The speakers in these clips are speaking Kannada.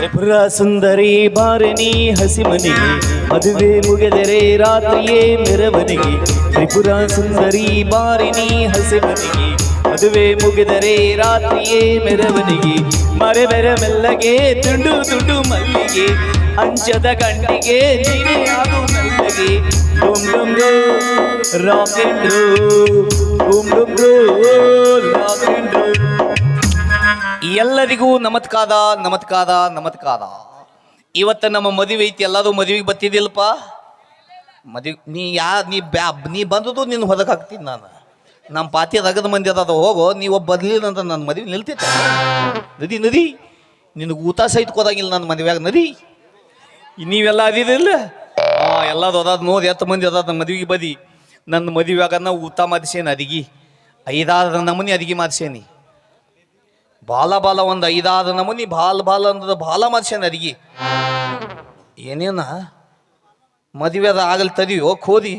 ತ್ರಿಪುರ ಸುಂದರಿ ಬಾರಣಿ ಹಸಿಮನಿಗೆ ಮದುವೆ ಮುಗಿದರೆ ರಾತ್ರಿಯೇ ಮೆರವಣಿಗೆ ತ್ರಿಪುರ ಸುಂದರಿ ಬಾರಿಣಿ ಹಸಿಮನಿಗೆ ಮದುವೆ ಮುಗಿದರೆ ರಾತ್ರಿಯೇ ಮೆರವಣಿಗೆ ಮರೆ ಮೆರೆ ಮೆಲ್ಲಗೆ ತುಂಡು ತುಂಡು ಮಲ್ಲಿಗೆ ಅಂಚದ ಗಂಡಿಗೆ ನೀನೇ ಆಗು ಮೆಲ್ಲಗೆ ಡುಮ್ ಡುಮ್ rho rock and roll ಡುಮ್ ಡುಮ್ rho rock and roll ಎಲ್ಲರಿಗೂ ನಮತ್ಕಾದ ನಮತ್ಕಾದ ನಮತ್ಕಾದ. ಇವತ್ತು ನಮ್ಮ ಮದುವೆ ಐತಿ ಎಲ್ಲರೂ ಮದುವೆಗೆ ಬತ್ತಿದಿಲ್ಲಪ್ಪ ಮದುವೆ, ನೀ ಯಾ, ನೀ ಬ್ಯಾ, ನೀ ಬಂದದ್ದು ನಿನ್ನ ಹೊದಕ್ಕೆ ಹಾಕ್ತೀನಿ ನಾನು. ನಮ್ಮ ಪಾತಿ ರಗದ ಮಂದಿ ಅದ ಹೋಗೋ, ನೀವು ಒಬ್ಬ ಬದಲಿಲ್ಲ ಅಂತ ನನ್ನ ಮದುವೆ ನಿಲ್ತೈತೆ ನದಿ ನದಿ, ನಿನಗೆ ಊತ ಸಹಿತ ಕೋದಾಗಿಲ್ಲ ನನ್ನ ಮದುವೆಯಾಗ, ನದಿ. ನೀವೆಲ್ಲ ಅದಿದಿಲ್ಲ ಹಾಂ ಎಲ್ಲದು ಅದಾದ ನೋಡಿ ಎತ್ತು ಮಂದಿ ಅದಾದ ನನ್ನ ಮದುವೆಗೆ ಬದಿ. ನನ್ನ ಮದುವೆಯಾಗ ಊತ ಮಾಡಿಸೇನಿ ಅದಿಗೆ. ಐದಾರು ನಮೂನಿ ಅದಿಗೆ ಮಾಡಿಸೇನಿ. ಬಾಲ ಬಾಲ ಒಂದು ಐದಾರು ನಮೂನಿ, ಬಾಲ್ ಬಾಲ ಅಂದದ ಬಾಲ ಮಾಡ್ಸ್ಯಾನ ಅದಿಗೆ ಏನೇನ? ಮದುವೆ ಅದ ಆಗಲ್ ತದಿಯೋ, ಕೋದಿ?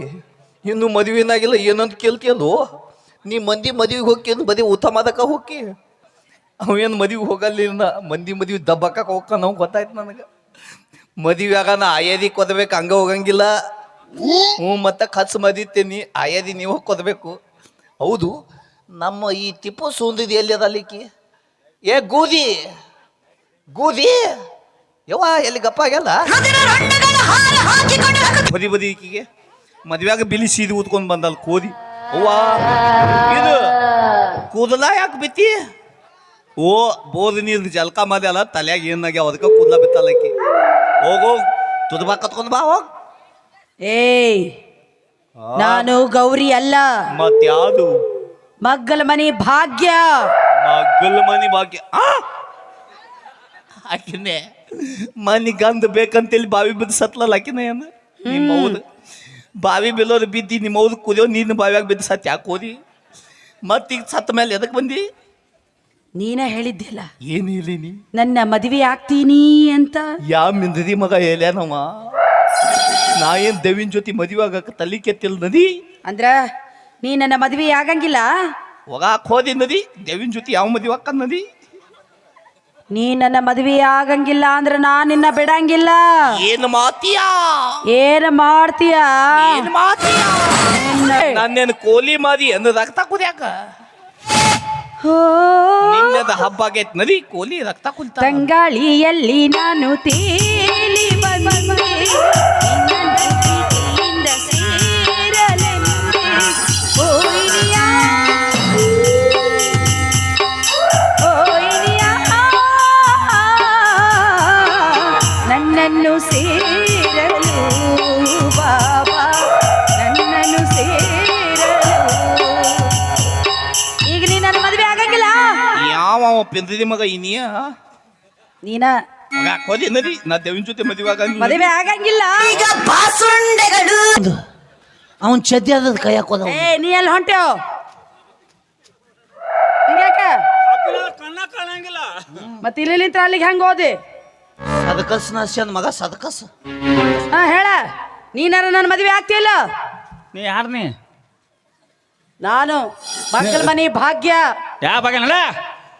ಇನ್ನು ಮದುವೆನಾಗಿಲ್ಲ, ಏನಂತ ಕೇಳ್ತಿಯಲ್ಲೋ? ನೀ ಮಂದಿ ಮದುವೆಗೆ ಹೋಗಿ ಬದಿ ಊಟ ಮಾದಕ ಹೋಗಿ ಅವೇನು ಮದುವೆಗೆ ಹೋಗಲ್ಲಿಲ್ಲ, ಮಂದಿ ಮದುವೆ ದಬ್ಬಕ್ಕ ಹೋಗ್ಕ ನಾವು ಗೊತ್ತಾಯ್ತು ನನಗೆ. ಮದುವೆ ನಾ ಆಯಾದಿ ಕೊದಬೇಕು, ಹಂಗ ಹೋಗಂಗಿಲ್ಲ. ಹ್ಞೂ ಮತ್ತೆ ಖರ್ಚು ಮದಿತೇನಿ ಆಯಾದಿ ನೀವು ಕೊದಬೇಕು. ಹೌದು, ನಮ್ಮ ಈ ತಿಪ್ಪು ಸುಂದಿದ ಎಲ್ಲಿ ಅದ ಅಲ್ಲಿಕ್ಕಿ ಏ ಗೂದಿ ಗೂದಿ ಯವ್ವ ಎಲ್ಲಿ ಗಪ್ಪ ಆಗ್ಯಲ್ಲ? ಬದಿ ಬದಿ ಈಕಿಗೆ ಮದ್ವೆಯಾಗ ಬಿಲಿ ಸೀದಿ ಊದ್ಕೊಂಡ್ ಬಂದಲ್ ಕೋದಿ. ಅವ್ವ ಇದು ಕೂದಲ ಯಾಕೆ ಬಿತ್ತಿ? ಓ ಬೋದ್ ನೀರು ಜಲ್ಕ ತಲೆಯಾಗ ಏನ್ ಏನಾಗ್ಯಾವ ಅದಕ್ಕೆ ಕೂದಲ ಬಿತ್ತಲ್ಲ ಆಕಿ. ಹೋಗೋ ತುದಬಾ ಕತ್ಕೊಂಡ್ ಬಾ ಹೋಗ್. ಏಯ್ ನಾನು ಗೌರಿ ಅಲ್ಲ. ಮತ್ಯಾವುದು ಮಗ್ಗಲ ಮನಿ ಭಾಗ್ಯ. ಮಗ್ಗಲ್ ಮನಿ ಭಾಗ್ಯ ಆಕಿನೇ ಮನಿ ಗಂಧ ಬೇಕಂತೇಳಿ ಬಾವಿ ಬಿದ್ದು ಸತ್ಲಲ್ಲ ಆಕಿನ ಏನು? ನಿಮ್ಮ ಹೌದು. ಬಾವಿ ಬಿಲ್ಲೋರು ಬಿದ್ದಿ ನಿಮ್ಮ ಹೌದು ಕುದಿಯೋ ನೀನು ಬಾವಿಯಾಗ ಬಿದ್ದು ಸತ್ ಯಾಕೆ ಹೋದಿ? ಮತ್ತೀಗ ಸತ್ತ ಮೇಲೆ ಎದಕ್ಕೆ ಬಂದಿ? ನೀನ ಹೇಳಿದ್ದಿಲ್ಲ ಏನು ಹೇಳಿನಿ ನನ್ನ ಮದುವೆ ಆಗ್ತೀನಿ ಅಂತ. ಯಾ ಮಿಂದದಿ ಮಗ ಹೇಳ್ಯಾನವ? ನಾ ಏನು ದೇವಿನ ಜೊತೆ ಮದುವೆ ಆಗಕ್ಕೆ ತಲೆ ಕೆತ್ತಿಲ್ಲ ನದಿ ಅಂದ್ರ ನೀ ನನ್ನ ಮದುವೆ ಆಗಂಗಿಲ್ಲ. ಹೋಗಾಕ್ ಹೋದಿ ನದಿ ದೇವಿನ ಜೊತೆ ಯಾವ ಮದುವೆ ಅಕ್ಕ ನದಿ? ನೀ ನನ್ನ ಮದುವೆ ಆಗಂಗಿಲ್ಲ ಅಂದ್ರೆ ನಾ ನಿನ್ನ ಬಿಡಂಗಿಲ್ಲ. ಏನು ಮಾತಿಯಾ ಏನ್ ಮಾಡ್ತೀಯ? ಏನು ಮಾತಿಯಾ ನಾನೇನು ಕೋಲಿ ಮಾದಿ ಅಂದ ರಕ್ತ ಕುದ್ಯಾಕ ಹೋ, ನಿನ್ನದ ಹಬ್ಬ ಆಗೈತ್ ನದಿ ಕೋಲಿ ರಕ್ತ ಕುಲ್ತ ತಂಗಾಳಿಯಲ್ಲಿ ನಾನು ತೇಲಿ ಬಂದೆ. ಪಿಂದದಿ ಮಗ ಇನಿಯ? ನೀನ? ಮಗ ಕೊದಿ ನದಿ ನಾ ದೇವಿನ ಜೊತೆ ಮದುವೆ ಆಗಂಗಿಲ್ಲ. ಮದುವೆ ಆಗಂಗಿಲ್ಲ. ಅವನ್ ಚದ್ದಿ ಅದ ಕೈ ಹಾಕೋದ ಏ ನೀ ಎಲ್ಲಿ ಹೊಂಟೇವ್ ಕಾಣಂಗಿಲ್ಲ ಮತ್ತೆ ಇಲ್ಲಿ ನಿಂತ್ರ ಅಲ್ಲಿಗೆ ಹೆಂಗ್ ಓದಿ ಸದಕಸ್ ನಸ್ಯನ್ ಮಗ ಸದಕಸ್ ಹಾ ಹೇಳ. ನೀನಾರ ನನ್ನ ಮದುವೆ ಆಗ್ತಿಲ್ಲ ನೀ ಯಾರು ನೀ? ನಾನು ಮಕ್ಕಳ ಮನಿ ಭಾಗ್ಯ. ಯಾ ಬಾಗನಲ್ಲ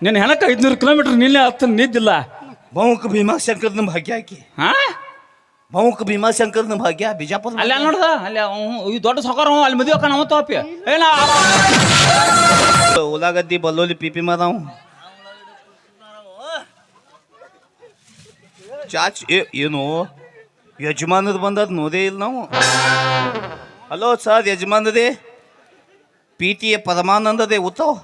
ನಿನ್ನ ಹೆಣಕ್ಕೆ ಐದ್ನೂರು ಕಿಲೋಮೀಟರ್ ನಿಲ್ಲೇ ಹತ್ತು ನಿದ್ದಿಲ್ಲ ಬಹುಕ ಭೀಮಾಶಂಕರ್ನ ಭಾಗ್ಯ ಆಕಿ. ಹಾ? ಬಹುಕ ಭೀಮಾಶಂಕರ್ನ ಭಾಗ್ಯ ಬಿಜಾಪುರ. ಅಲ್ಲಿ ಅಲ್ಲಿ ನೋಡ್ದ? ಅಲ್ಲಿ ಅವ್ನು ಈ ದೊಡ್ಡ ಸೊಕಾರ ಅಲ್ಲಿ ಮದುವೆ ನಾವು ತೋಪಿ. ಏನ ಉಳ್ಳಾಗಡ್ಡಿ ಬಲ್ಲೋಲಿ ಪಿಪಿ ಮಾದಾವ್ ಚಾಚ್ ಏ ಏನು? ಯಜಮಾನದ ಬಂದದ್ ನೋದೇ ಇಲ್ಲ ನಾವು. ಹಲೋ ಸರ್ ಯಜಮಾನದೇ ಎ ಪರಮಾನಂದದೇ ಉತ್ತವ್.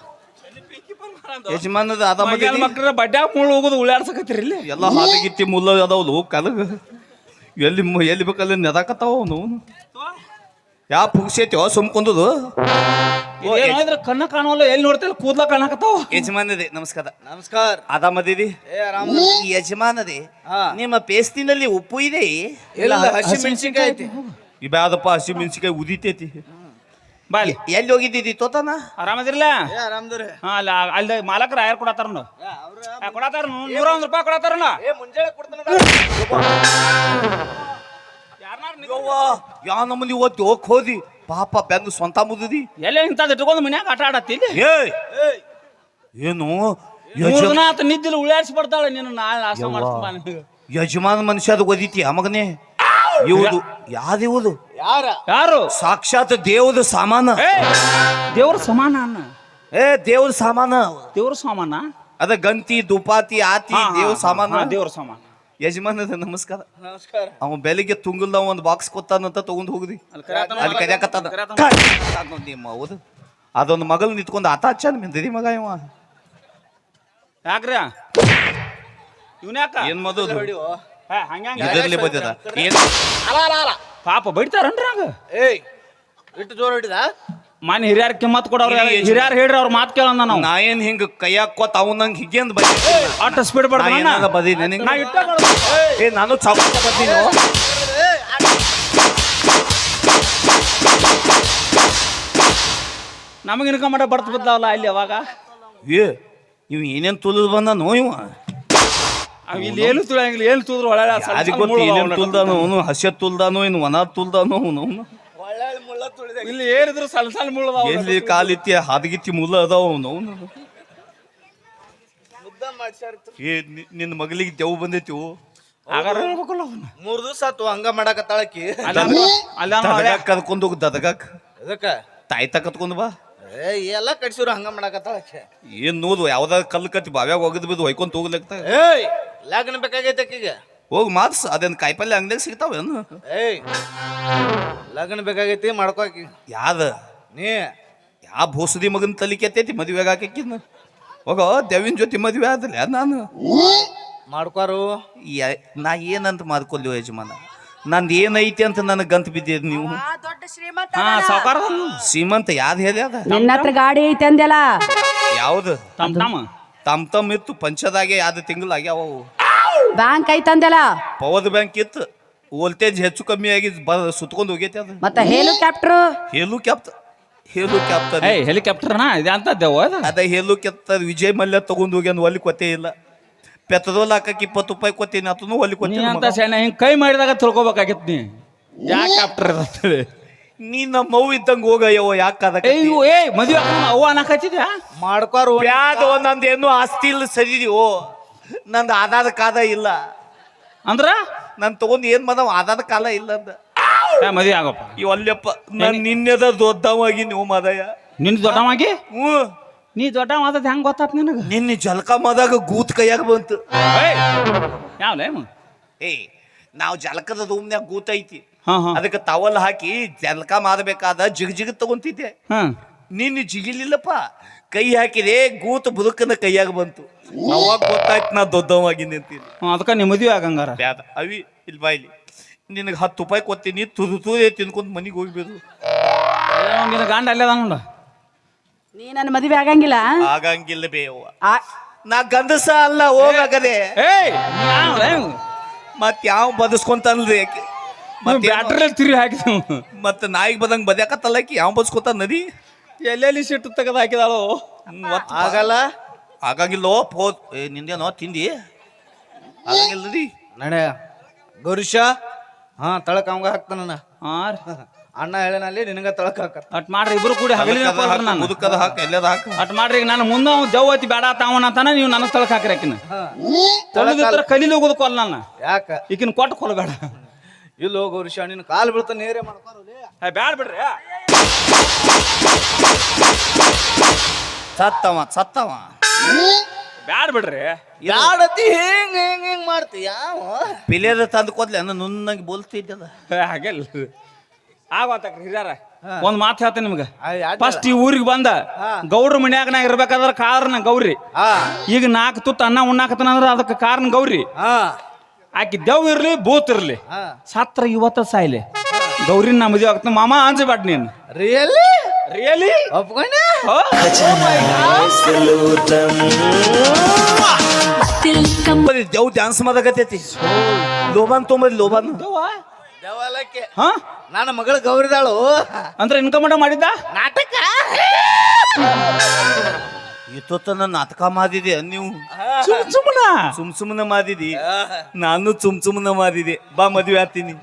ಯಜಮಾನದ ಅದ ಮದ್ವೆ ಮಕ್ಕಳ ಬಡ್ಡ್ಯಾಗ ಮುಳ್ಳು ಹೋಗೋದು ಉಳ್ಳಾಡ್ಸಕತ್ತೀರಿ ಇಲ್ಲಿ? ಎಲ್ಲ ಹಾಲಗಿತ್ತಿ ಮುಲ್ಲ ಅದಾವಲ್ಲ ಕಲಗ. ಎಲ್ಲಿ ಮ- ಎಲ್ಲಿ ಬೇಕಲ್ಲಿ ನೆದಾಕತ್ತಾವ ಅವನು ಯಾ ಪುಗ್ಸೈತಿ ಸುಮ್ಕೊಂದದು ಏನಾದ್ರೆ ಕಣ್ಣ ಕಾಣವಲ್ಲ ಎಲ್ಲಿ ನೋಡ್ತಿಲ್ಲ ಕೂದ್ಲ ಕಾಣಕತ್ತಾವ? ಯಜಮಾನದೇ ನಮಸ್ಕಾರ. ನಮಸ್ಕಾರ. ಆರಾಮದಿರಿ ಈ ಯಜಮಾನದೇ ನಿಮ್ಮ ಪೇಸ್ತಿನಲ್ಲಿ ಉಪ್ಪು ಇದೆ ಇಲ್ಲ ಹಸಿ ಮೆಣಸಿನ್ಕಾಯಿ ಐತಿ. ಇಬ್ಯಾದಪ್ಪ ಹಸಿ ಮೆಣಸಿಕಾಯಿ ಉದಿತೈತಿ. ಬಾಲಿ ಎಲ್ಲಿ ಹೋಗಿದ್ದಿದ್ದಿ ತೋತನ? ಆರಾಮದಿರಲ್ಲ ಹಾ ಅಲ್ಲ ಅಲ್ಲಿ ಮಾಲಕರ ಯಾರು ಕೊಡತ್ತಾರ ಕೊಡತ್ತಾರ ನೂರ ಒಂದ್ ರೂಪಾಯಿ ಕೊಡತ್ತಾರ ಯಾವ ನಮ್ಮಲ್ಲಿ ಇವತ್ತು ಹೋಗ್ ಹೋದಿ? ಪಾಪ ಬೆಂದು ಸ್ವಂತ ಮುದ್ದಿ. ಎಲ್ಲ ಇಂಥದ್ದು ಇಟ್ಕೊಂಡು ಮನ್ಯಾಗ ಆಟ ಆಡತ್ತಿ ಏ ಏನು? ಆತ ನಿದ್ದಿಲ್ಲ ಉಳ್ಯಾಡ್ಸಿ ಬರ್ತಾಳೆ ನೀನು ನಾಳೆ ನಾಶ ಮಾಡ್ತೀನಿ. ಯಜಮಾನ ಮನುಷ್ಯ ಅದು ಒದಿತಿ ಆ ಮಗನೇ? ಇವುದು ಯಾವ್ದಿವುದು ಯಾರ? ಯಾರು? ಸಾಕ್ಷಾತ್ ದೇವದ ಸಾಮಾನ. ದೇವ್ರ ಸಮಾನ ಅನ್ನ. ಏ ದೇವ್ರ ಸಾಮಾನ. ದೇವ್ರ ಸಮಾನ? ಅದ ಗಂತಿ ದುಪಾತಿ ಆತಿ ದೇವ್ರ ಸಾಮಾನ. ದೇವ್ರ ಸಮಾನ. ಯಜಮಾನದ ನಮಸ್ಕಾರ. ನಮಸ್ಕಾರ. ಅವ ಬೆಳಿಗ್ಗೆ ತುಂಗಲ್ದ ಒಂದ್ ಬಾಕ್ಸ್ ಕೊತ್ತಾನಂತ ತಗೊಂಡ್ ಹೋಗ್ದಿ. ಅಲ್ಲಿ ನೋಡ್ ನಿಮ್ಮ ಹೌದು ಅದೊಂದು ಮಗಲ್ ನಿಂತ್ಕೊಂಡು ಆತ ಹಚ್ಚ ನಿಂತಿದಿ ಮಗ ಇವ. ಯಾಕ್ರ? ಇವನ್ ಯಾಕ? ಏನ್ ಮೊದಲು ಏ, ಹಂಗ್ಯಾಂಗ ಇದರ್ಲಿ ಬಂದಿದ. ಏನ್? ಪಾಪ ಬೈತಾರನ್ರಿ ಹಂಗ? ಏಯ್ ಇಟ್ಟು ಜೋರ್ ಹಿಡಿದ? ಮನೆ ಹಿರಿಯರ್ ಕಿಮ್ಮತ್ ಯಜಮಾನ- ಹಿರಿಯರ್ ಹೇಳ್ರಿ ಅವ್ರ ಮಾತು ಕೇಳೋಣ ನಾವು. ನಾ ಏನ್ ಹಿಂಗ ಕೈಯಾಗ ಕೊತ್ತ ಅವನಂಗ್ ಹಿಗ್ಗೆಂದ್ ಬೈ ಆಟ ಸ್ಪೀಡ್ ಬರ್ದ ಏನಾದ ಬದಿ ನಿಂಗೆ ನಾ ಇಟ್ಟ ಏ ನಾನು ಚೌಕ ಬರ್ತೀನಿ ನಮಗೆ ಇನ್ಕಮ್ ಮಾಡ ಬರ್ತ ಬದ್ಲಾವಲ್ಲ ಅಲ್ಲಿ ಅವಾಗ? ಏ ಇವ್ ಏನೇನ್ ತುಲಿದ್ ಬಂದ ನೋ ಇವ? ಅವ್ ಇಲ್ಲಿ ಏನು ತುಳಿಯಂಗಿಲ್ಲ ಏನು ತುಳಿದ್ರು ಒಳ್ಳೆ ಅದಕ್ಕೆ ಗೊತ್ತು ಮುಳ್ಳು ಏನೇನ್ ಅದಾವ ತುಲ್ದಾನೋ ಅವನು? ಹಸ್ಯ ತುಲ್ದಾನೋ ಇನ್ನು ಒಣ ತುಲ್ದಾನೋ ಅವನು? ಅವನು? ಮುಳ್ಳ ತುಳಿದ ಇಲ್ಲಿ ಏನಿದ್ರು ಸಣ್ಣ ಸಣ್ಣ ಮುಳ್ಳು ಅದಾವ ಎಲ್ಲಿ ಕಾಲಿತ್ತಿ ಹಾದಗಿತ್ತಿ ಮುಲ್ಲ ಅದಾವ ಅವನು? ಅವನು? ಏ ನಿ- ನಿನ್ನ ಮಗಳಿಗೆ ದೆವ್ ಬಂದೈತಿ ಹಾಗಾದ್ರೆ ಹೇಳ್ಬೇಕಲ್ಲ ಮೂರು ಮೂರ್ ದಿವಸ ಆತು ಹಂಗ ಮಾಡಾಕತ್ತಾಳಕಿ ಅಲ್ಲ ಅಲ್ಲ. ದದಗಾಕ್ ಕರ್ಕೊಂಡು ಹೋಗಿ ದದಗಾಕ್. ಅದಕ್ಕ ತಾಯಿ ತಕತ್ಕೊಂಡ್ ಬಾ. ಏ ಎಲ್ಲ ಕಟ್ಸಿರು ಹಂಗ ಮಾಡಕತ್ತಾಳಕಿ ಏನ್ ನೋದು ಯಾವ್ದಾದ್ರು ಕಲ್ಲು ಕಟ್ಟಿ ಬಾವ್ಯಾಗ ಹೋಗಿದ್ ಬಿದ್ದು ಹೊಯ್ಕೊಂತ ಹೋಗ್ಲಕ್ತ ಏಯ್ ಲಗ್ನ ಬೇಕಾಗೈತೆ ಆಕಿಗೆ. ಹೋಗಿ ಮಾತ್ಸ್ ಅದೇನ್ ಕಾಯಿಪಲ್ಲೆ ಅಂಗಡಿಯಾಗ ಸಿಗ್ತಾವೇನು ಏಯ್ ಲಗ್ನ ಬೇಕಾಗೈತಿ ಮಾಡ್ಕೋ ಆಕಿ. ಯಾದ? ನೀ. ಯಾ ಭೂಸದಿ ಮಗನ ತಲಿ ಕೆತ್ತೈತಿ ಮದುವೆಗೆ ಹಾಕಿನ ಹೋಗೋ ದೇವಿನ ಜೊತೆ ಮದುವೆ ಆದಲ್ಲ ನಾನು? ಮಾಡ್ಕೋರು. ನಾ ಏನಂತ ಮಾಡ್ಕೊಲ್ಲಿ ಯಜಮಾನ? ನಂದು ಏನೈತಿ ಅಂತ ನನಗೆ ಗಂತ ಬಿದ್ದೀರಿ ನೀವು? ಆ ದೊಡ್ಡ ಶ್ರೀಮಂತ ಹಾ ಸಾವುಕಾರ ಸೀಮಂತ ಯಾವ್ದು ಹೇಳಿ ಅದ? ನಿನ್ನ ಹತ್ರ ಗಾಡಿ ಐತೆ ಅಂದೆಲ್ಲ ಯಾವ್ದು? ತಮ್ಮ ತಮ್ಮ? ತಮ್ ತಮ್ ಇತ್ತು ಪಂಚದಾಗೆ ಯಾವ್ದು ತಿಂಗಳು ಆಗ್ಯಾವ ಅವು. ಬ್ಯಾಂಕ್ ಐತೆ ಅಂದೆಲ್ಲ ಪವರ್ ಬ್ಯಾಂಕ್ ಇತ್ತು. ವೋಲ್ಟೇಜ್ ಹೆಚ್ಚು ಕಮ್ಮಿ ಆಗಿ ಬ ಸುತ್ಕೊಂಡು ಹೋಗೈತೆ ಅದು. ಮತ್ತೆ ಹೆಲಿಕಾಪ್ಟರ್ ಹೆಲಿಕಾಪ್ಟರ್ ಹೆಲಿಕಾಪ್ಟರ್ ಹೇಲು ಕ್ಯಾಪ್ತ ಏಯ್ ಹೆಲಿಕಾಪ್ಟರ್ನ ಇದೆ ಅಂತ ದೇವ ಅದ? ಹೇಲು ಕೆತ್ತ ವಿಜಯ್ ಮಲ್ಯ ತಗೊಂಡ್ ಹೋಗ್ಯಾನ ಒಲ್ಲಿ ಕೊತ್ತೆ ಇಲ್ಲ. ಪೆಟ್ರೋಲ್ ಹಾಕಕ್ ಇಪ್ಪತ್ತು ರೂಪಾಯಿ ಕೊತ್ತೀನಿ ಅದನ್ನು ಒಲಿ ನೀ ಕೊತ್ತೀನಿ ಅಂತ ಸಣ್ಣ ಹಿಂಗ್ ಕೈ ಮಾಡಿದಾಗ ತಿಳ್ಕೊಬೇಕಾಗಿತ್ ನೀ? ಯಾಕೆ ಆಫ್ಟರ್ ಅಂತೇಳಿ ನೀ ನಮ್ಮ ಮೌ ಇದ್ದಂಗ ಹೋಗಯ್ಯವ ಯಾಕ ಏಯ್ ಏ ಮದುವೆ ಅವ್ವ ಅನ್ನಕತ್ತಿದ್ಯಾ ಮಾಡ್ಕೋರು ಬ್ಯಾದ ನಂದು ಏನು ಆಸ್ತಿ ಇಲ್ಲ ಸರಿದಿವೋ ನಂದು ಆದಾದ ಕಾದ ಇಲ್ಲ. ಅಂದ್ರ? ನಾನು ತಗೊಂಡ್ ಏನ್ ಮಾಡವ ಆದಾದ ಕಾಲ ಇಲ್ಲ ಅಂದ. ಏ ಮದುವೆ ಆಗಪ್ಪ. ಈ ಒಲ್ಲೆಪ್ಪ ನಾನು ನಿನ್ನೆದ ದೊಡ್ಡವಾಗಿ ನೀವು ಮದಯ ನಿನ್ ದೊಡ್ಡವಾಗಿ ಹ್ಞೂ. ನೀ ದೊಡ್ಡ ಮಾತದ ಹೆಂಗ್ ಗೊತ್ತಾತ್ ನಿನಗ? ನಿನ್ನೆ ಜಲಕ ಮಾದಾಗ ಗೂತ್ ಕೈಯಾಗ ಬಂತು. ಯಾವ್ಲೇ ಏ ನಾವು ಜಲಕದ ರೂಮ್ನ್ಯಾಗ ಗೂತ್ ಐತಿ. ಹಾ ಹಾ. ಅದಕ್ಕೆ ಟವಲ್ ಹಾಕಿ ಜಲಕ ಮಾಡಬೇಕಾದ ಜಿಗ್ ಜಿಗ್ ತಗೊಂತಿದ್ದೆ. ಹಾ. ನಿನ್ನ ಜಿಗಿಲಿಲ್ಲಪ್ಪ. ಕೈ ಹಾಕಿದೆ ಗೂತ್ ಬುದುಕನ ಕೈಯಾಗ ಬಂತು. ಅವಾಗ ಗೊತ್ತಾಯ್ತು ನಾ ದೊಡ್ಡವಾಗಿ ನಿಂತೀನಿ ಅದಕ್ಕೆ ನಿಮ್ಮ ಮದುವೆ ಆಗಂಗಾರ. ಬ್ಯಾದ ಅವಿ ಇಲ್ಲಿ. ಬಾಯ್ಲಿ ನಿನಗೆ ಹತ್ತು ರೂಪಾಯಿ ಕೊತ್ತೀನಿ ತುದು ತುದೇ ತಿನ್ಕೊಂಡು ಮನಿಗೆ ಹೋಗ್ಬೇಕು ನಿನ್ನ ಗಂಡ ಅಲ್ಲೇ ಅದ ನೋಡ. ನೀ ನನ್ನ ಮದುವೆ ಆಗಂಗಿಲ್ಲ? ಆಗಂಗಿಲ್ಲ ಬೇವ ಆ- ನಾ ಗಂಧಸ ಅಲ್ಲ ಹೋಗದೆ ಏಯ್ ಮತ್ ಯಾವ ಬದಸ್ಕೊಂತಂದ್ರೆ ಮತ್ತೆ ಬ್ಯಾಟ್ರಿ ತಿರಿ ಹಾಕಿದ್ವು. ಮತ್ತೆ ನಾಯಿಗೆ ಬದಂಗ್ ಬದ್ಯಾಕತ್ತಲ್ಲ ಆಕಿ? ಯಾವ ಬದಸ್ಕೊತ ನದಿ ಎಲ್ಲೆಲ್ಲಿ ಸಿಟ್ಟು ತೆಗೆದು ಹಾಕಿದಾಳು? ಆಗಲ್ಲ. ಆಗಂಗಿಲ್ಲೋ ಪೋ. ಏ ನಿಂದೇನೋ ತಿಂದಿ? ಆಗಂಗಿಲ್ಲ ರೀ ನಡೆ ಗೌರೀಶ. ಹಾ ತಳಕ ಅವಂಗ ಹಾಕ್ತಾನ ಹಾ ರೀ. ಅಣ್ಣ ಹೇಳನಲ್ಲಿ ನಿನಗ ತಳಕ ಹಾಕ. ಅಟ್ ಮಾಡ್ರಿ ಇಬ್ರು ಕೂಡಿ ಹಗಲಿನ ನಾನು. ಮುದುಕದ ಹಾಕ ಎಲ್ಲದ ಹಾಕ. ಅಟ್ ಮಾಡ್ರಿ ಈಗ ನಾನು ಮುಂದೆ ಅವ್ನು ಜವ್ ಐತಿ ಬೇಡ ತಾವನ ಅಂತಾನ ನೀವು ನನ್ನ ಸ್ಥಳಕ್ಕೆ ಹಾಕ್ರಿ ಆಕಿನ. ತೊಳೆದಿದ್ರ ಕಲೀಲಿ ಹೋಗೋದು ಕೊಲ್ಲ ನಾನು. ಯಾಕ? ಈಕಿನ ಕೊಟ್ಟು ಕೊಲ್ಬೇಡ ಹೋಗೋ ವರ್ಷ ನಿನ್ನ ಕಾಲು ಬೀಳ್ತಾ ನೇರೇ ಮಾಡ್ಕೋರು ಏ ಬ್ಯಾಡ ಬಿಡ್ರಿ ಸತ್ತವ ಸತ್ತವ. ಬ್ಯಾಡ ಬಿಡ್ರಿ. ಯಾಡತಿ ಹಿಂಗ್ ಹಿಂಗ್ ಹಿಂಗ್ ಮಾಡ್ತಿ ಯಾವ ಪಿಲೇದ ತಂದು ಕೊದ್ಲೆ ಅಂದ್ರೆ ನುನ್ನಂಗೆ ಬೋಲ್ತಿದ್ದಲ್ಲ ಹಾಗೆಲ್ಲ. ಆಗೋತಕ್ರಿ ಹಿರಿಯರ ಒಂದ್ ಮಾತು ಹೇಳ್ತೇನೆ ನಿಮ್ಗೆ. ಫಸ್ಟ್ ಈ ಊರಿಗೆ ಬಂದ ಗೌಡ್ರ ಮನ್ಯಾಗ ನಾ ಇರ್ಬೇಕಾದ್ರ ಕಾರಣ ಗೌರಿ. ಹಾ. ಈಗ ನಾಲ್ಕು ತುತ್ತು ಅನ್ನ ಉಣ್ಣಾಕತನ ಅಂದ್ರೆ ಅದಕ್ಕೆ ಕಾರಣ ಗೌರಿ. ಹಾ. ಆಕಿ ದೇವ್ ಇರ್ಲಿ ಬೂತ್ ಇರ್ಲಿ. ಹಾ. ಸತ್ರ ಇವತ್ತ ಸಾಯ್ಲಿ. ಗೌರಿ ನಾ ಮದುವೆ ಆಗ್ತಾನ ಮಾಮ ಅಂಜಬೇಡ ನೀನು. ರಿಯಲಿ ರಿಯಲಿ ದೇವ್ ಡ್ಯಾನ್ಸ್ ಮಾಡಕತ್ತೈತಿ. ಲೋಬಾನ್ ತೊಂಬದಿ ಲೋಬಾನ್. ಹಾ? ನನ್ನ ಮಗಳು ಗೌರಿದಾಳು. ಅಂದ್ರೆ ಇನ್ಕಮ್ ಮಾಡಿದ್ದ? ನಾಟಕ? ಇತ್ತೊತ್ತನ ನಾಟಕ ಮಾದಿದೆ ನೀವು? ಸುಮ್ ಸುಮ್ಮನ ಸುಮ್ ಸುಮ್ಮನೆ ಮಾದಿದಿ? ನಾನು ಸುಮ್ ಸುಮ್ಮನ ಮಾದಿದೆ. ಬಾ ಮದ್ವೆ ಆಗ್ತೀನಿ.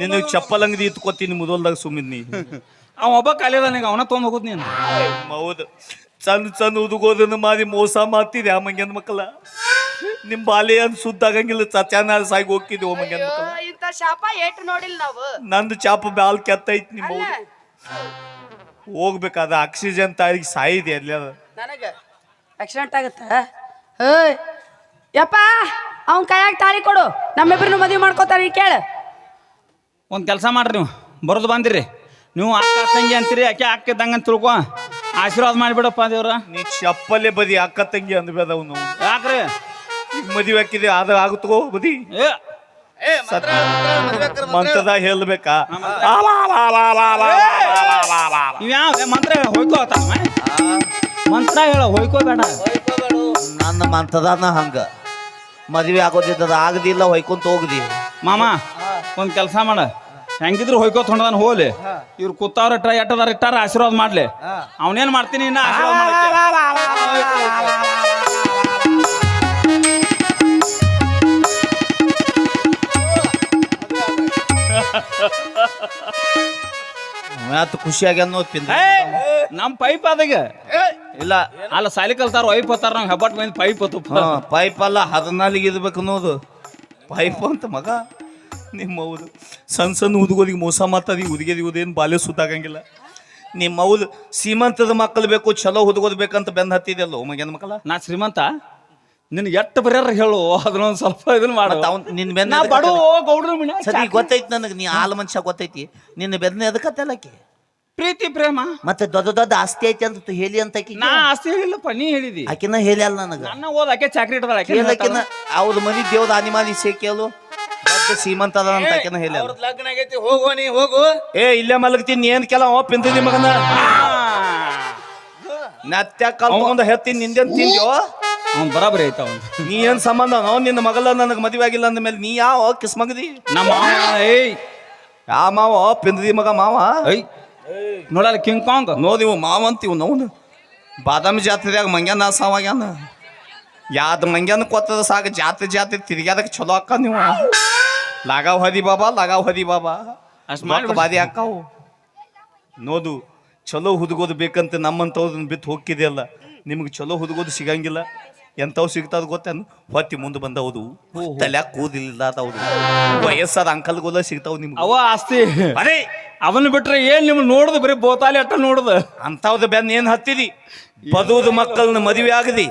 ನಿನ್ನ ಚಪ್ಪಲ್ ಅಂಗಡಿ ಇತ್ಕೋತೀನಿ ಮುದೋಲ್ದಾಗ ಸುಮ್ಮಿದ್ನಿ ಅವ ಒಬ್ಬ ಕಲಿಯೋದನಿಗೆ ಅವನ ತೊಗೊಂಡ್ ಹೋಗುದ್ ನೀನು. ಹೌದು. ಚಂದ್ ಚಂದ್ ಉದುಗೋದನ್ನ ಮಾದಿ ಮೋಸ ಮಾಡ್ತಿದ್ದೆ ಆ ಮಂಗ್ಯನ ಮಕ್ಕಳ? ನಿಮ್ ಬಾಲ್ಯ ಅನ್ ಸುದ್ದಾಗಂಗಿಲ್ಲ ಸತ್ಯಾನ ಸಾಗಿ ಹೋಗ್ತಿದ್ವಿ ಓ ಮಂಗ್ಯನ ಮಕ್ಕಳ? ಇಂಥ ಶಾಪ ಏಟ್ ನೋಡಿಲ್ಲ ನಾವು. ನಂದು ಚಾಪ ಬ್ಯಾಲ್ ಕೆತ್ತೈತಿ ನಿಮ್ಮ. ಹೋಗ್ಬೇಕಾದ ಆಕ್ಸಿಜನ್ ತಾಯಿಗೆ ಸಾಯಿದೆ ಅಲ್ಲಿ ಅದು. ನನಗೆ ಆಕ್ಸಿಡೆಂಟ್ ಆಗುತ್ತಾ? ಏಯ್ ಯಪ್ಪ ಅವನ್ ಕೈಯಾಗ ತಾಳಿ ಕೊಡು. ನಮ್ಮಿಬ್ಬರನ್ನು ಮದುವೆ ಮಾಡ್ಕೋತಾನೆ ಕೇಳು. ಒಂದು ಕೆಲಸ ಮಾಡ್ರಿ ನೀವು. ಬರೋದು ಬಂದಿರಿ. ನೀವು ಅಕ್ಕ ತಂಗಿ ಅಂತೀರಿ ಆಕೆ ಅಕ್ಕ ಇದ್ದಂಗೆ ಅಂತ ತಿಳ್ಕೊ. ಆಶೀರ್ವಾದ ಮಾಡಿಬಿಡಪ್ಪ ದೇವ್ರ. ನೀ ಚಪ್ಪಲ್ಲಿ ಬದಿ ಅಕ್ಕ ತಂಗಿ ಅಂದ್ಬೇದವ್ ನಾವು ಯಾಕ್ರಿ? ಮದುವೆ ಹಾಕಿದೆ ಅದು ಆಗುತ್ತೋ ಬದಿ? ಏ ಮಂತದ ಹೇಳ್ಬೇಕಾ ಯಾವ ಮಂತ್ರ ಹೋಯ್ಕೋತ ಹೋಯ್ಕೋ ತಮ್ಮ ಮಂತ್ರ ಹೇಳ ಹೋಯ್ಕೋಬೇಡ ನನ್ನ ಮಂತ್ರದನ ಹಂಗ ಮದ್ವೆ ಆಗೋದಿದ್ದದ ಆಗದಿಲ್ಲ ಹೊಯ್ಕೊಂತ ಹೋಗದಿ ಮಾಮ ಒಂದು ಕೆಲಸ ಮಾಡ ಹೆಂಗಿದ್ರು ಹೊಯ್ಕೋ ಹೊಂಡದಾನ ಹೋಗ್ಲಿ ಇವ್ರು ಕೂತಾವ್ರ ಇಟ್ಟ ಎಟ್ಟದಾರ ಇಟ್ಟಾರ ಆಶೀರ್ವಾದ ಮಾಡ್ಲಿ ಅವನೇನ್ ಮಾಡ್ತೀನಿ ಇನ್ನ ಆಶೀರ್ವಾದ ಮಾಡಕ್ಕೆ ಮಾತು ಖುಷಿಯಾಗಿ ಅನ್ನೋ ಪಿಂದ ನಮ್ಮ ನಮ್ ಪೈಪ್ ಅದಾಗ ಇಲ್ಲ ಅಲ್ಲ ಸಾಲಿ ಕಲ್ತಾರ ವೈಪ್ ಹತ್ತಾರ ನಾವು ಹೆಬ್ಬಟ್ ಮಂದಿ ಪೈಪ್ ಹತ್ತು ಪೈಪ್ ಅಲ್ಲ ಹದಿನಾಲಿಗೆ ಇರ್ಬೇಕು ಅನ್ನೋದು. ಪೈಪ್ ಅಂತ ಮಗ ನಿಮ್ಮ ಹೌದು. ಸಣ್ಣ ಸಣ್ಣ ಹುದುಗೋದಿಗೆ ಮೋಸ ಮಾತಾದಿ ಹುದುಗೆದಿ ಉದೇನು ಬಾಲ್ಯ ಸುತ್ತಾಗಂಗಿಲ್ಲ ನಿಮ್ಮ ಹೌದು ಸೀಮಂತದ ಮಕ್ಕಳು ಬೇಕು ಚಲೋ ಹುಡುಗೋದು ಬೇಕಂತ ಬೆಂದ್ ಹತ್ತಿದೆಯಲ್ಲ ಮಗನ ಮಕ್ಕಳ? ನಾ ಶ್ರೀಮಂತ? ನಿನ್ ಎಟ್ಟು ಬರ್ಯಾರ ಹೇಳು ಅದನ್ನೊಂದ್ ಸ್ವಲ್ಪ ಇದನ್ನ ಮಾಡು. ಮತ್ತೆ ಅವ್ನ್ ನಿನ್ ಬೆನ್ನ ನಾ ಎದಕ್ ಬಡು ಹತ್ತಲ್ಲ? ಗೌಡ್ರ ಮನೆ ಸರಿ ಗೊತ್ತೈತಿ ನನಗೆ ನೀ ಆಲ್ ಮನುಷ್ಯ ಗೊತ್ತೈತಿ. ನಿನ್ನ ಬೆನ್ನ ಎದಕತ್ತಲ್ಲಕಿ ಪ್ರೀತಿ ಪ್ರೇಮ. ಮತ್ತೆ ದೊಡ್ಡ ದೊಡ್ಡ ಆಸ್ತಿ ಐತಿ ಅಂತ ಹೇಳಿ ಅಂತ ಆಕಿ ನಾ ಆಸ್ತಿ ಹೇಳಿಲ್ಲಪ್ಪ ನೀ ಹೇಳಿದಿ. ಆಕಿನ ಹೇಳಿ ಅಲ್ಲ ನನಗ. ನನ್ನ ಓದ್ ಆಕೆ ಚಾಕ್ರಿ ಇಟ್ಟದಾಳ ಆಕೆ ಕೇಳಕಿನ ಅವ್ರ ಮನಿ ದೇವ್ದ ಅನಿಮಾಲಿ ಸೇಕೇಳು ದೊಡ್ಡ ಸೀಮಂತ ಅದ ಅಂತ ಆಕಿನ ಹೇಳಿ ಅಲ್ಲ. ಲಗ್ನ ಆಗೈತಿ ಹೋಗೋ ನೀ ಹೋಗು. ಏ ಇಲ್ಲೇ ಮಲಗ್ತೀನಿ ಏನ್ ಕೆಲ ಅವ ಪಿಂತದಿ ಮಗನ ನತ್ಯ ಕಲ್ಕೊಂಡ ಹೆತ್ತೀನಿ ನಿಂದೇನ್ ತಿಂದ್ಯೋ? ಅವ್ನ್ ಬರಾಬರಿ ಆಯ್ತ ಅವ್ನ್. ನೀ ಏನ್ ಸಂಬಂಧ? ನೋ ನಿನ್ನ ಮಗಲ ನನಗೆ ಮದುವೆ ಆಗಿಲ್ಲ ಅಂದ ಮೇಲೆ ನೀ ಯಾವ ಕಿಸ್ ಮಗದಿ? ನಮ್ಮ ಮಾವ ಏಯ್. ಯಾ ಮಾವ ಪಿಂದದಿ ಮಗ ಮಾವ? ಐ ನೋಡಲ್ಲ ಕಿಂಗ್ ಕಾಂಗ್ ನೋದಿವು ಮಾವ ಅಂತೀವ್ ನಾವು. ಬಾದಾಮಿ ಜಾತ್ರೆಯಾಗ ಮಂಗ್ಯಾನ ಸಾವಾಗ್ಯಾನ ಯಾವ್ದು ಮಂಗ್ಯಾನ ಕೊತ್ತದ ಸಾಕ ಜಾತ್ರೆ ಜಾತ್ರೆ ತಿರ್ಗ್ಯಾದಕ್ಕೆ ಚಲೋ ಅಕ್ಕ ನೀವು ಲಗಾವ್ ಹದಿ ಬಾಬಾ ಲಗಾವ್ ಹದಿ ಬಾಬಾ. ಅಷ್ಟ್ ಮಕ್ಕ ಮಾಡ್ಬಿಡ್. ಬಾದಿ ಅಕ್ಕಾವು ನೋದು. ಚಲೋ ಹುದುಗೋದು ಬೇಕಂತ ನಮ್ಮಂಥವ್ದನ್ನ ಬಿತ್ತು ಹೋಗಿದೆಯಲ್ಲ ನಿಮ್ಗೆ ಚಲೋ ಹುದುಗೋದು ಸಿಗಂಗಿಲ್ಲ. ಎಂಥವು ಸಿಗ್ತದ ಗೊತ್ತೇನು? ಹೊತ್ತಿ ಮುಂದೆ ಬಂದವುದು ತಲ್ಯಾಗ ಕೂದಿಲ್ಲ ಅದಾವ್ದು ವಯಸ್ಸಾದ ಅಂಕಲ್ಗೋಲ ಸಿಗ್ತಾವ್ ನಿಮ್ಗೆ. ಅವ ಆಸ್ತಿ. ಅದೇ. ಅವನ್ನ ಬಿಟ್ರೆ ಏನ್ ನಿಮ್ ನೋಡುದು? ಬರೀ ಬೋತಾಲಿ ಅಟ್ಟ ನೋಡುದು. ಅಂಥವ್ದು ಬೆನ್ನ ಏನು ಹತ್ತಿದಿ? ಬದುವುದು ಮಕ್ಕಳನ್ನ ಮದುವೆ ಆಗದಿ.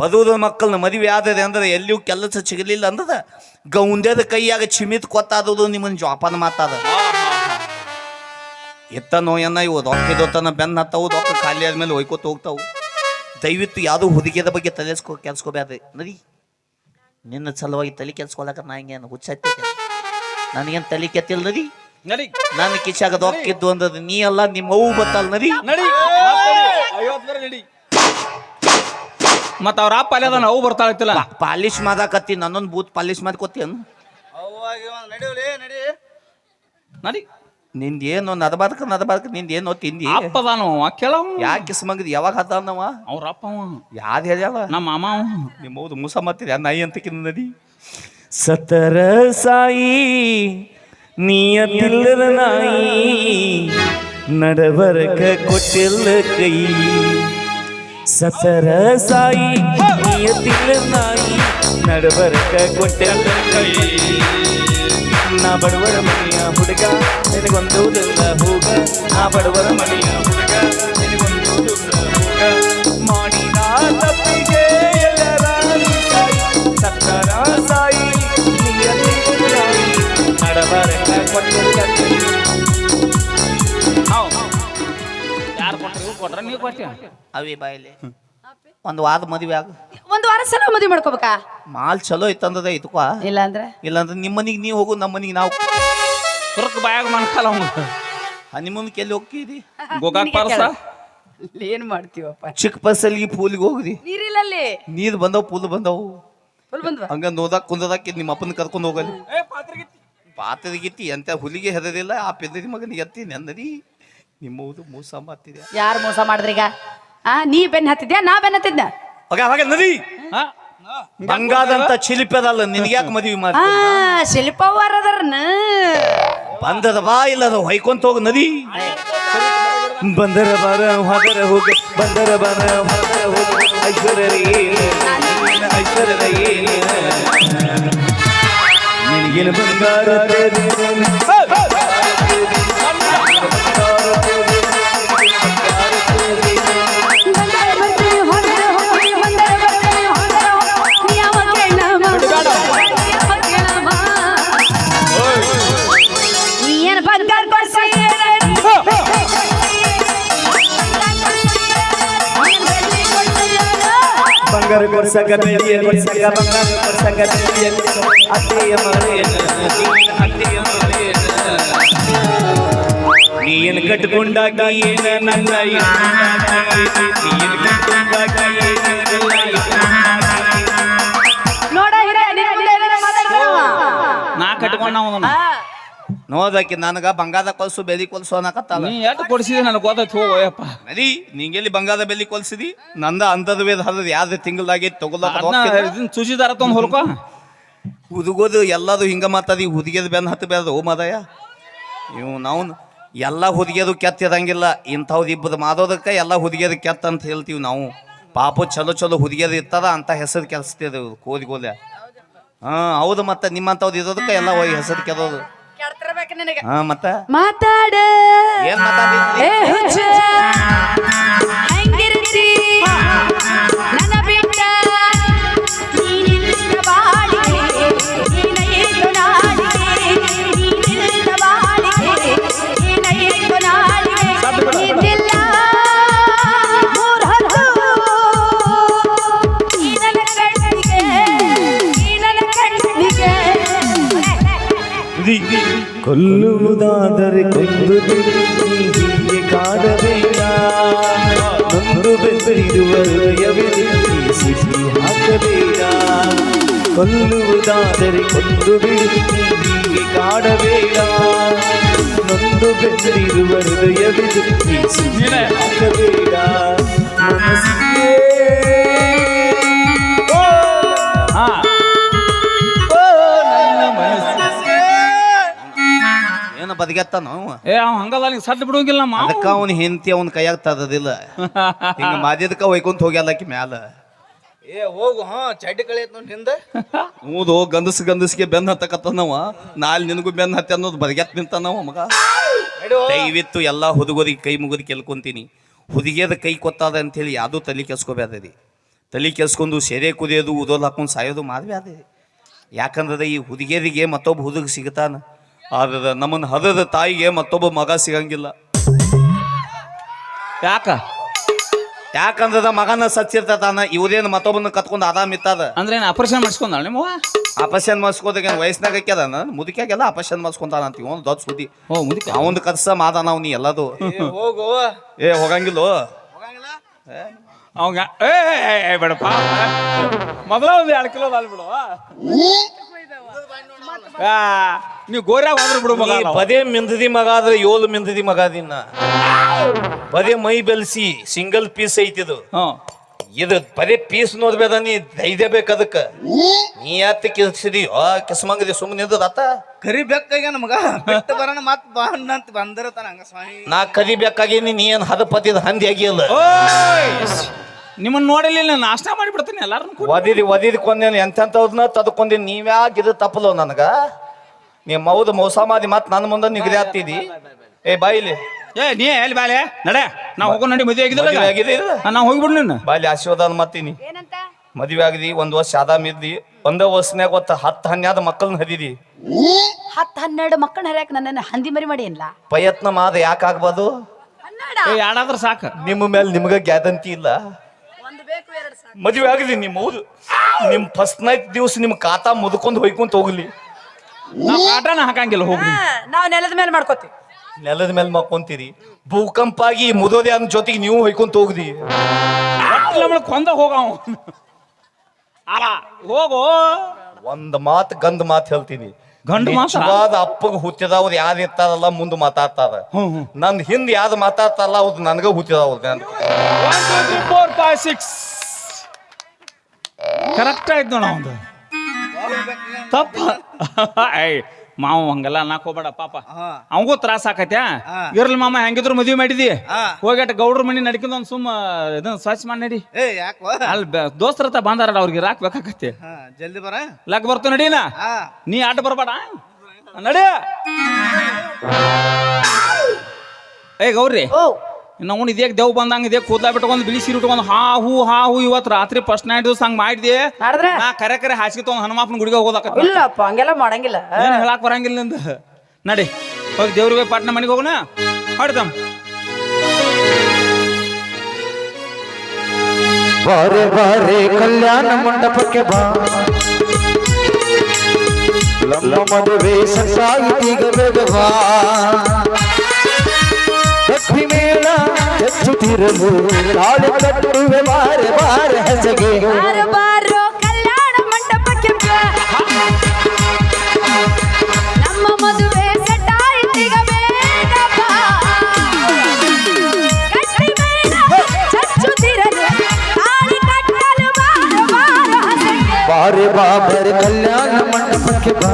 ಬದುವುದು ಮಕ್ಕಳನ್ನ ಮದುವೆ ಆದದೆ ಅಂದ್ರೆ ಎಲ್ಲಿಯೂ ಕೆಲಸ ಸಿಗಲಿಲ್ಲ ಅಂದದ. ಗೌಂದ್ಯದ ಕೈಯಾಗ ಚಿಮಿತ್ ಕೊತ್ತಾದದು ನಿಮ್ಮನ್ನ ಜೋಪಾನ ಮಾತಾದ. ಎತ್ತ ನೋಯನ್ನ ಇವು ರೊಕ್ಕಿದೊತ್ತನ ಬೆನ್ನ ಹತ್ತವು ರೊಕ್ಕ ಖಾಲಿ ಆದ್ಮೇಲೆ ಒಯ್ಕೋತ ಹೋಗ್ತಾವು. ದಯವಿಟ್ಟು ಯಾವುದೋ ಹುಡುಗಿಯದ ಬಗ್ಗೆ ತಲೆಸ್ಕೊ ಕೆಲ್ಸ್ಕೋಬ್ಯಾದ್ರಿ ನದಿ ನಿನ್ನ ಸಲುವಾಗಿ ತಲೆ ಕೆಲ್ಸ್ಕೊಳಕ ನಾ ಹಿಂಗೇನು ಹುಚ್ಚೈತೆ ನನಗೇನು ತಲೆ ಕೆತ್ತಿಲ್ಲ ನದಿ ನಡಿ. ನನ್ನ ಕಿಶಾಗ ದೊಕ್ಕಿದ್ದು ಅಂದ್ರೆ ನೀ ಅಲ್ಲ ನಿಮ್ಮ ಅವ್ವ ಬತ್ತಲ್ಲ ನದಿ ನಡಿ. ನಡಿ. ಮತ್ತ ಅವ್ರ ಅಪ್ಪ ಅಲ್ಲಿ ಅದಾನ ಅವು ಬರ್ತಾಳತ್ತಿಲ್ಲ ಪಾಲಿಶ್ ಮಾಡಾಕತ್ತಿ ನನ್ನೊಂದು ಬೂತ್ ಪಾಲಿಶ್ ಮಾಡ್ಕೋತಿ ಅವಾಗಿ ನಡಿವಲಿ ನಡಿ. ನಡಿ ನಿಂದ ಏನು ನದಬಾರ್ಕ ನದಬಾರ್ಕ ನಿಂದ ಏನೋ ತಿಂದಿ. ಅಪ್ಪ ಅದಾನು ಕೇಳವ ಯಾಕೆ ಕಿಸ್ಮಗದಿ ಯಾವಾಗ ಹತ್ತಾನವ ಅವ್ರ ಅಪ್ಪ ಅವ ಯಾವ್ದು ಹೇಳ್ಯಾವ? ನಮ್ಮ ಮಾಮ ನಿಮ್ಮ ಹೌದು ಮುಸ ಮತ್ತಿದೆ ನಾಯಿ ಅಂತ ನದಿ. ಸತರ ಸಾಯಿ ನಿಯತಿಲ್ಲದ ನಾಯಿ ನಡಬರಕ ಕೊಟ್ಟಿಲ್ಲ ಕೈ. ಸತರ ಸಾಯಿ ನೀಯತಿಲ್ಲ ನಾಯಿ ನಡಬರಕ ಕೊಟ್ಟಿಲ್ಲ ಕೈ. ನಾ ಬಡವರ ಮನೆಯ ಹುಡುಗ ನಿನಗೊಂದುವುದಿಲ್ಲ ಹೋಗ ನಾ ಬಡವರ ಮನೆಯ ಹುಡುಗ ನಿನಗೊಂದುವುದಿಲ್ಲ ಹೋಗ ಮಾಡಿದ ತಪ್ಪಿಗೆ ಎಲ್ಲರ ಸಾಯಿ ಸತ್ತರ ಸಾಯಿ ನಿಯತಿ ಸಾಯಿ ನಡಬರಕ ಕೊಟ್ಟಿಲ್ಲ ಕೈ. ಯಾರು ಕೊಟ್ರಿ? ಇವ್ರು ಕೊಟ್ರ ನೀವು ಕೊಟ್ಟಿ ಅವಿ ಬಾಯಲ್ಲಿ ಒಂದು ವಾದ ಮದುವೆ ಆಗ. ಸಲ ಮದುವೆ ಮಾಡ್ಕೋಬೇಕಾ? ಮಾಲ್ ಚಲೋ ಇತ್ತಂದದ ಇದ್ಕೋ ಇಲ್ಲ ಅಂದ್ರೆ ಇಲ್ಲಾಂದ್ರೆ ನಿಮ್ಮ ಮನಿಗೆ ನೀವು ಹೋಗು ನಮ್ಮ ಮನಿಗೆ ನಾವು. ಕುರಕ್ ಬಾಯಾಗ ಮನ್ಕಲ್ಲ ಅವ್ನು. ಹನಿಮೂನ್ಗೆ ಎಲ್ಲಿ ಹೋಗ್ತೀರಿ? ಗೋಕಾಕ್ ಪಾರಸ? ಏನ್ ಮಾಡ್ತೀವಪ್ಪ? ಚಿಕ್ಕ ಬಸ್ಸಲ್ಲಿಗೆ ಪೂಲ್ಗೆ ಹೋಗ್ರಿ. ನೀರಿಲ್ಲ ಅಲ್ಲಿ ನೀರು ಬಂದವು ಪೂಲ್ ಬಂದವು. ಫುಲ್ ಬಂದ್ವ? ಹಂಗ ನೋದಾಕ್ ಕುಂದದಾಕಿ ನಿಮ್ಮ ಅಪ್ಪನ ಕರ್ಕೊಂಡು ಹೋಗಲಿ. ಪಾತ್ರಗಿತ್ತಿ ಎಂತ ಹುಲಿಗೆ ಹೆದರಿಲ್ಲ ಆ ಪೆದರಿ ಮಗನಿಗೆ ಎತ್ತಿ ನೆನ್ನದಿ ನಿಮ್ಮವುದು ಮೋಸ ಮಾಡ್ತಿದ್ಯಾ? ಯಾರು ಮೋಸ ಮಾಡಿದ್ರೀಗ? ಆ ನೀ ಬೆನ್ ಹತ್ತಿದ್ಯಾ ನಾ ಬೆನ್ ಹತ್ತಿದ್ದ ಹೋಗ ನದಿ. ಬಂಗಾದಂತ ಚಿಲಿಪದಲ್ಲ ನಿನ್ಗೆ ಯಾಕೆ ಮದುವೆ ಮಾಡಿ ಆ ಶಿಲ್ಪವ್ವರದರ್ನ ಬಂದದ ಬಾ ಇಲ್ಲದ ಹೊಯ್ಕೊಂತ ಹೋಗು ನದಿ. ಬಂದರ ಬಾರ ಹೊರ ಹೋಗ ಬಂದರ ಬರ ಹೊರ ಹೋಗ ಐಶ್ವರ್ಯ ಐಶ್ವರ್ಯ ನಿನಗಿನ ಬಂಗಾರ ಕೊಡ್ಸಕ ಬೆಳ್ಳಿಯ ಕೊಡ್ಸಕ ಅತ್ತೆಯ ಮಗಳೇನ ನೀನ ಅತ್ತೆಯ ಮಗಳೇನ ನೀನು ಕಟ್ಕೊಂಡಾಗ ಏನ ನನ್ನ ನೀನು ಕಟ್ಕೊಂಡಾಗ ಏನ ನೋಡ ಹಿರಿಯ ನಿನ್ನ ಮುಂದೆ ಏನೇನೋ ನಾ ಕಟ್ಕೊಂಡ ಅವನ ನೋದಕ್ಕೆ ನನಗ ಬಂಗಾರ ಕೊಲ್ಸು ಬೆಲಿ ಕೊಲ್ಸು ಅನ್ನಕತ್ತಲ್ಲ. ನೀ ಎಷ್ಟು ಕೊಡಿಸಿದೆ ನನಗೆ ಗೊತ್ತಾಯ್ತು ಹೋಗಯ್ಯಪ್ಪ ನದಿ ನಿಂಗೆಲ್ಲಿ ಬಂಗಾರದ ಬೆಲಿ ಕೊಲ್ಸಿದಿ? ನಂದ ಅಂತದ ವೇದ ಹರದ ಯಾವ್ದು ಅದನ್ನ ಇದನ್ನ ಸುಜಿದಾರ ತೊಗೊಂಡ್ ಹೊಲ್ಕೋ ಹುದುಗೋದು ಎಲ್ಲದು ಹಿಂಗ ಮಾತಾದಿ ಹುದುಗಿದ ಬೆನ್ನ ಹತ್ತು ಬೇದ ಓ ಮದಯ ಇವು ನಾವು ಎಲ್ಲ ಹುದುಗಿಯದು ಕೆತ್ತಿದಂಗಿಲ್ಲ ಇಂಥವ್ದು ಇಬ್ಬದು ಮಾದೋದಕ್ಕೆ ಎಲ್ಲ ಹುದುಗಿಯೋದು ಕೆತ್ತ ಅಂತ ಹೇಳ್ತೀವಿ ನಾವು. ಪಾಪ ಚಲೋ ಚಲೋ ಹುದುಗಿಯೋದು ಇರ್ತದ ಅಂತ ಹೆಸರು ಕೆಲ್ಸ್ತಿದೆ ಕೋದಿಗೋದ ಹಾಂ ಹೌದು ಮತ್ತೆ ನಿಮ್ಮಂಥವ್ದು ಇರೋದಕ್ಕೆ ಎಲ್ಲ ಹೋಗಿ ಹೆಸರು ಕೆದೋದು. ಹಾಂ ಮತ್ತೆ? ಮಾತಾಡ. ಏನ್ ಮಾತಾಡಿ ಏ ಹುಚ್ಚ. ಹೆಂಗಿರ್ತಿ. ಕೊಲ್ಲುವುದಾದರೆ ಕೊಂದು ಹೀಗೆ ಕಾಡಬೇಡ. ನೊಂದು ಬೆಂದಿರುವ ಹೃದಯವಿದೆ ಸಿಟ್ಟು ಹಾಕಬೇಡ. ಕೊಲ್ಲುವುದಾದರೆ ಕೊಂದು ಬಿಡು ಹೀಗೆ ಕಾಡಬೇಡ. ನೊಂದು ಹೃದಯವಿದೆ ಸಿಟ್ಟು ಹಾಕಬೇಡ. ಮನಸ್ಸಿಗೆ ಏನು ಬದಿಗೆತ್ತ ನಾವು ಏ ಅವ್ ಹಂಗಲ್ಲ ನೀ ಸದ್ದು ಬಿಡುವಂಗಿಲ್ಲ ನಮ್ಮ ಅದಕ್ಕ ಅವನ ಹೆಂಡತಿ ಅವನ ಕೈಯಾಗ ತದದಿಲ್ಲ. ಹಿಂಗ ಮಾದಿದಕ್ಕ ಒಯ್ಕೊಂತ ಹೋಗ್ಯಾಲಕ್ಕಿ ಮ್ಯಾಲ. ಏ ಹೋಗು ಹಾ ಚಡ್ಡಿ ಕಳಿಯತ್ ನೋಡಿ ಹಿಂದೆ ಹೌದು ಗಂಡಸ್ ಗಂಡಸ್ಗೆ ಬೆನ್ನ ಹತ್ತಕತ್ತನವ. ನಾಲ್ ನಿನಗೂ ಬೆನ್ನ ಹತ್ತೆ ಅನ್ನೋದು ಬದಿಗೆತ್ ನಿಂತಾನವ ನಾವು ಮಗ ದಯವಿತ್ತು ಎಲ್ಲಾ ಹುಡುಗರಿಗೆ ಕೈ ಮುಗಿದು ಕೆಲ್ಕೊಂತೀನಿ ಹುದುಗಿಯದ ಕೈ ಕೊತ್ತಾದ ಅಂತೇಳಿ ಯಾವ್ದು ತಲೆ ಕೆಸ್ಕೋಬೇಡ್ರಿ ತಲೆ ಕೆಸ್ಕೊಂಡು ಸೆರೆ ಕುದಿಯೋದು ಉದೋಲ್ ಹಾಕೊಂಡು ಸಾಯೋದು ಮಾಡ್ಬ್ಯಾದ ಯಾಕಂದ್ರೆ ಈ ಹುಡುಗಿಯರಿಗೆ ಮತ್ತೊಬ್ಬ ಹುದುಗ ಸಿಗತಾನ. ಆದ್ರೆ ನಮ್ಮನ್ನು ಹದದ ತಾಯಿಗೆ ಮತ್ತೊಬ್ಬ ಮಗ ಸಿಗಂಗಿಲ್ಲ. ಯಾಕ? ಯಾಕಂದ್ರದ ಮಗನ ಸಚ್ಚಿರ್ತಾನ ಇವ್ರೇನು ಮತ್ತೊಬ್ಬನ ಕತ್ಕೊಂಡು ಆರಾಮ್ ಇತ್ತದ? ಅಂದ್ರೆ ಏನು ಆಪರೇಷನ್ ಮಾಡಿಸ್ಕೊಂಡಾಳ ನಿಮ್ಮ ಅಪಶನ್ ಮಾಡಿಸ್ಕೋದಾಗ ವಯಸ್ಸಿನಾಗ ಆಗ್ಯದಾನ ಮುದುಕಿಯಾಗೆಲ್ಲ ಅಪರೇಷನ್ ಮಾಡಿಸ್ಕೊಂತಾನ ಅಂತ ಒಂದು ದೊಡ್ಡ ಸುದ್ದಿ. ಓ ಮುದುಕ ಅವಂದು ಕತ್ಸ ಮಾದಾನ ಅವ್ನಿ ನೀ ಎಲ್ಲದು. ಏ ಹೋಗು. ಏ ಹೋಗಂಗಿಲ್ಲೋ. ಹೋಗಂಗಿಲ್ಲ? ಅವಂಗ ಏ ಏ, ಏ, ಬೇಡಪ್ಪ. ಮೊದಲ ಒಂದು ಎರಡು ಕಿಲೋ ಬಾಲ್ ಬಿಡು. ಆ, ನೀವು ಗೋರ್ಯಾಗ ಹೋದ್ರೆ ಬಿಡು ಮಗ ನೀ. ಪದೇ ಮಿಂದದಿ ಮಗ ಆದ್ರೆ ಏಳು ಮಿಂದದಿ ಮಗ ದಿನ ಪದೇ ಮೈ ಬೆಲ್ಸಿ ಸಿಂಗಲ್ ಪೀಸ್ ಐತಿದು ಹ್ಞೂ ಇದು ಪದೇ ಪೀಸ್ ನೋಡ್ಬೇಡ ನೀ ಧೈರ್ಯ ಬೇಕು ಅದಕ್ಕೆ. ನೀ ಯಾತ ಕಿಸಿದಿ ಆ ಕಿಸ್ಮಂಗದಿ ಸುಮ್ಮನೆ ನಿಂದದ ಕರಿ ಬೆಕ್ಕಾಗ್ಯಾನ ಮಗ. ಬಿಟ್ಟು ಬರೋಣ ಮತ್ ಬಂದಂತ ಬಂದಿರತಾನ ಹಂಗ ಸ್ವಾಮಿ. ನಾ ಕರಿಬೇಕಾಗಿ ನೀ ಏನು ಹದ ಪತಿದ ಹಂದಿ ಆಗಿಲ್ಲ ನಿಮ್ಮನ್ನ ನೋಡಲಿಲ್ಲ ನಾಷ್ಟ ಮಾಡಿಬಿಡ್ತೀನಿ ಎಲ್ಲಾರು ಒದಿದಿ ಒದಿದ್ ಕೊಂದೇನು ಎಂತೆಂಥವ್ರನ್ನ ತದ್ಕೊಂದಿನಿ ನೀವ್ಯಾಕೆ ಇದು ತಪ್ಪಲು ನನಗ? ನೀ ಮೌದು ಮೋಸ ಮಾಡಿ ಮತ್ತೆ ನನ್ನ ಮುಂದೆ ನಿಗದಿ ಆಗ್ತಿದಿ ಏ ಬಾಯಿಲಿ ಏ ನೀ ಎಲ್ಲಿ ಬಾಲೆ ನಡೆ. ನಾ ಹೋಗೋ ನಡಿ ಮದುವೆ ಮದುವೆ ಆಗಿದೆ ನಾನು ನಾವು ಹೋಗ್ಬಿಡು ನಿನ್ನ. ಬಾಯಿಲಿ ಆಶೀರ್ವಾದ ಮತ್ತೀನಿ ಏನಂತ? ಮದುವೆ ಆಗಿದಿ ಒಂದ್ ವರ್ಷ ಆದಾಮ್ ಇದ್ದಿ ಒಂದೇ ವರ್ಷನ್ಯಾಗ ಒತ್ತ ಹತ್ತು ಹನ್ನೆರಡು ಮಕ್ಕಳನ್ನ ಹದಿದಿ ಹತ್ತು ಹನ್ನೆರಡು ಮಕ್ಕಳನ್ನ ಹರಿಯಾಕ ನನ್ನನ್ನು ಹಂದಿ ಮರಿ ಮಾಡಿ ಇಲ್ಲ ಪ್ರಯತ್ನ ಮಾದ ಯಾಕೆ ಆಗ್ಬಾರ್ದು? ಹನ್ನೆರಡ? ಏ ಯಾಡಾದ್ರೆ ಸಾಕು. ನಿಮ್ಮ ಮೇಲೆ ನಿಮ್ಗೆ ಗ್ಯಾದಂತಿ ಇಲ್ಲ ಒಂದು ಬೇಕು ಎರಡು ಸಾಕು ಮದುವೆ ಆಗಲಿ ನಿಮ್ಮ ಹೌದು ನಿಮ್ ಫಸ್ಟ್ ನೈಟ್ ದಿವಸ ನಿಮ್ ಖಾತಾ ಮುದ್ಕೊಂಡ್ ಹೊಯ್ಕೊಂತ ಹೋಗ್ಲಿ. ನಾವು ಕಾಟನ ಹಾಕಂಗಿಲ್ಲ ಹೋಗ್ಲಿ ನಾವು ನೆಲದ ಮೇಲೆ ಮಾಡ್ಕೋತೀವಿ. ನೆಲದ ಮೇಲೆ ಮಕ್ಕೊಂತೀರಿ ಭೂಕಂಪ ಆಗಿ ಮುದೋದೆ ಅನ್ನ ಜೊತೆಗೆ ನೀವು ಹೋಯ್ಕೊಂತ ಹೋಗ್ದಿ ಕೊಂದ ಹೋಗ ಅವ ಹೋಗೋ. ಒಂದ್ ಮಾತ್ ಗಂದ್ ಮಾತ್ ಹೇಳ್ತೀನಿ. ಗಂಡ್ ಮಾತಾಡ ನಿಜವಾದ ಅಪ್ಪಗ ಹುಟ್ಟಿದವ್ರು ಯಾವ್ದು ಇರ್ತದಲ್ಲ ಮುಂದೆ ಹ್ಮ್, ಹ್ಮ್. ನಂದ್ ಹಿಂದ್ ಯಾವ್ದು ಮಾತಾಡ್ತಾರಲ್ಲ ಅವ್ರು ನನಗ ಹುಟ್ಟಿದವ್ರು one two three four five six correct ಆಯ್ತು ನೋಡ ಅವಂದು. ತಪ್ಪ. ಐ ಮಾವ ಹಂಗಲ್ಲ ಅನ್ನಕ್ ಹೋಗ್ಬೇಡ ಪಾಪ. ಹಾ. ಅವಂಗೂ ತ್ರಾಸ ಆಕತ್ಯಾ ಹಾ. ಇರ್ಲಿ ಮಾಮ ಹೆಂಗಿದ್ರು ಮದ್ವಿ ಮಾಡಿದಿ. ಹಾ. ಹೋಗ್ಯಾಟ ಗೌಡ್ರ ಮನಿ ನಡ್ಕೊಂಡ್ ಒಂದ್ ಸುಮ್ಮ ಇದನ್ನ ಸ್ವಚ್ಛ ಮಾಡಿ ನಡಿ. ಏ ಯಾಕೋ? ಅಲ್ಲಿ ದೋಸ್ತರ ಹತ್ರ ಬಂದಾರ ಅವ್ರಿಗೆ ರಾಕ್ ಬೇಕಾಕತಿ ಹಾ ಜಲ್ದಿ ಬರ. ಲಕ್ ಬರ್ತು ನಡೀನ ಹಾ. ನೀ ಆಟ ಬರ್ಬೇಡ ನಡಿ. ಏ ಗೌರಿ. ಓ. ನಾವು ಇದೇ ದೇವ್ ಬಂದಂಗ ಇದೇ ಕೂದಲ ಬಿಟ್ಕೊಂಡು ಬಿಳಿ ಸೀರೆ ಉಟ್ಕೊಂಡು ಹಾ ಹೂ ಹಾ ಹೂ ಇವತ್ತು ರಾತ್ರಿ ಫಸ್ಟ್ ನೈಟ್ ದಿವಸ ಹಂಗೆ ಮಾಡಿದೆ ಮಾಡಿದ್ರೆ? ನಾ ಕರೆ ಕರೆ ಹಾಸಿಗೆ ತಗೊಂಡು ಹನುಮಾಪನ ಗುಡಿಗೆ ಹೋಗೋದಕ್ಕ ಇಲ್ಲಪ್ಪ ಹಂಗೆಲ್ಲ ಮಾಡಂಗಿಲ್ಲ. ಏನು ಹೇಳಕ್ ಬರಂಗಿಲ್ಲ ನಿಂದ? ನಡಿ ಹೋಗಿ ದೇವ್ರಿಗೆ ಪಾಟ್ನ ಮನೆಗೆ ಹೋಗೋಣ ಹೊಡ್ದಮ್ ಬಾರೆ ಬಾರೆ ಕಲ್ಯಾಣ ಮಂಟಪಕ್ಕೆ ಬಾ. ನಮ್ಮ ಮದುವೆ ಸಸಾಯಿ ಬೇಗ ಬಾ. ಗಟ್ಟಿ ಮೇಳ ಹೆಚ್ಚುತ್ತಿರಲು ತಾಳಿ ಕಟ್ಟುವೆ ಬಾರೆ ಬಾರೆ ಹಸಗೆ ಬಾರೋ ಬಾರೋ ಕಲ್ಯಾಣ ಮಂಟಪಕ್ಕೆ ಬಾ. ನಮ್ಮ ಮದುವೆ ಸೆಟ್ ಆಯ್ತೀಗ ಬೇಗ ಬಾ. ಗಟ್ಟಿ ಮೇಳ ಚಚ್ಚುತ್ತಿರಲು ತಾಳಿ ಕಟ್ಟಲು ಬಾರೋ ಬಾರೋ ಹಸೆಗೆ. ಬಾರೆ ಬಾಬರೆ ಕಲ್ಯಾಣ ಮಂಟಪಕ್ಕೆ ಬಾ